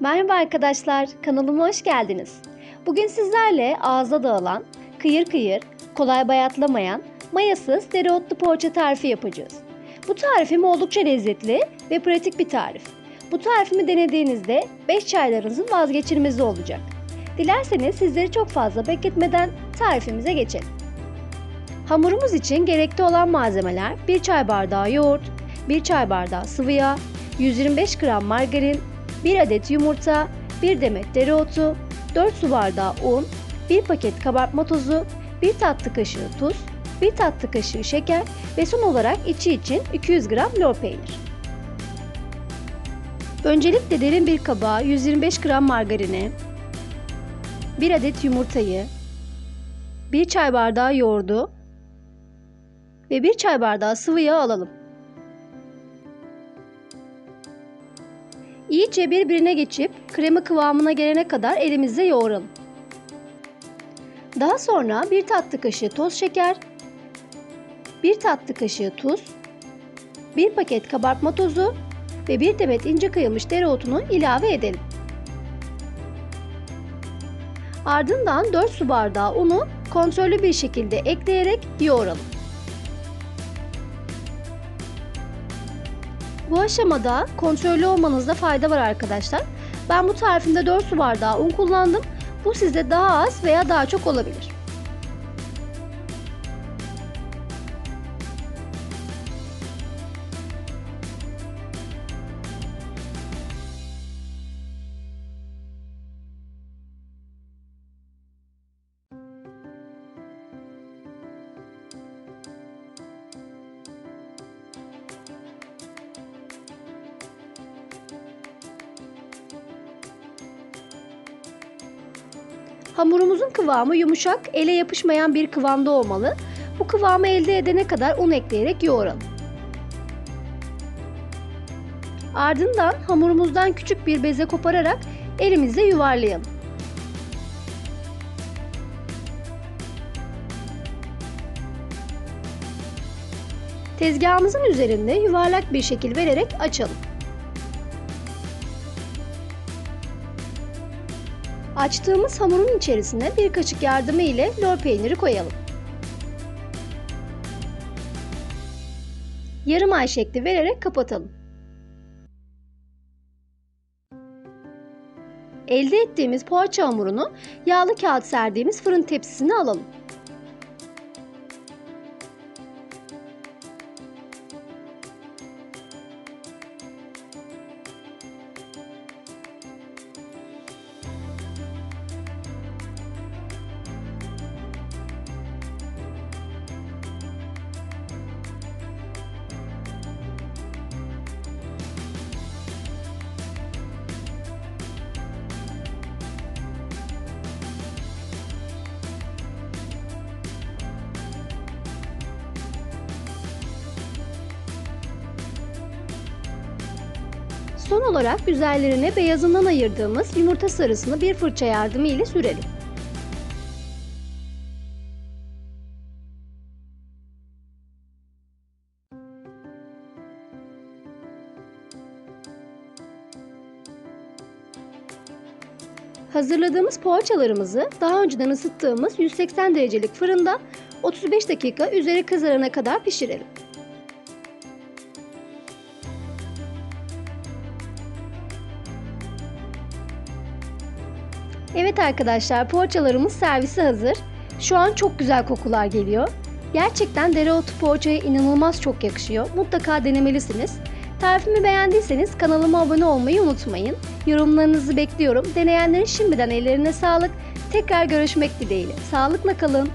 Merhaba arkadaşlar, kanalıma hoş geldiniz. Bugün sizlerle ağza dağılan, kıyır kıyır, kolay bayatlamayan, mayasız dereotlu poğaça tarifi yapacağız. Bu tarifim oldukça lezzetli ve pratik bir tarif. Bu tarifimi denediğinizde 5 çaylarınızın vazgeçilmezi olacak. Dilerseniz sizleri çok fazla bekletmeden tarifimize geçelim. Hamurumuz için gerekli olan malzemeler 1 çay bardağı yoğurt, 1 çay bardağı sıvı yağ, 125 gram margarin, 1 adet yumurta, 1 demet dereotu, 4 su bardağı un, 1 paket kabartma tozu, 1 tatlı kaşığı tuz, 1 tatlı kaşığı şeker ve son olarak içi için 200 gram lor peynir. Öncelikle derin bir kaba 125 gram margarini, 1 adet yumurtayı, 1 çay bardağı yoğurdu ve 1 çay bardağı sıvı yağ alalım. İyice birbirine geçip krema kıvamına gelene kadar elimizle yoğuralım. Daha sonra bir tatlı kaşığı toz şeker, bir tatlı kaşığı tuz, bir paket kabartma tozu ve bir demet ince kıyılmış dereotunu ilave edelim. Ardından 4 su bardağı unu kontrollü bir şekilde ekleyerek yoğuralım. Bu aşamada kontrollü olmanızda fayda var arkadaşlar. Ben bu tarifimde 4 su bardağı un kullandım. Bu sizde daha az veya daha çok olabilir. Hamurumuzun kıvamı yumuşak, ele yapışmayan bir kıvamda olmalı. Bu kıvamı elde edene kadar un ekleyerek yoğuralım. Ardından hamurumuzdan küçük bir beze kopararak elimizle yuvarlayalım. Tezgahımızın üzerinde yuvarlak bir şekil vererek açalım. Açtığımız hamurun içerisine bir kaşık yardımı ile lor peyniri koyalım. Yarım ay şekli vererek kapatalım. Elde ettiğimiz poğaça hamurunu yağlı kağıt serdiğimiz fırın tepsisine alalım. Son olarak üzerlerine beyazından ayırdığımız yumurta sarısını bir fırça yardımı ile sürelim. Hazırladığımız poğaçalarımızı daha önceden ısıttığımız 180 derecelik fırında 35 dakika üzeri kızarana kadar pişirelim. Evet arkadaşlar poğaçalarımız servise hazır. Şu an çok güzel kokular geliyor. Gerçekten dereotu poğaçaya inanılmaz çok yakışıyor. Mutlaka denemelisiniz. Tarifimi beğendiyseniz kanalıma abone olmayı unutmayın. Yorumlarınızı bekliyorum. Deneyenlerin şimdiden ellerine sağlık. Tekrar görüşmek dileğiyle. Sağlıkla kalın.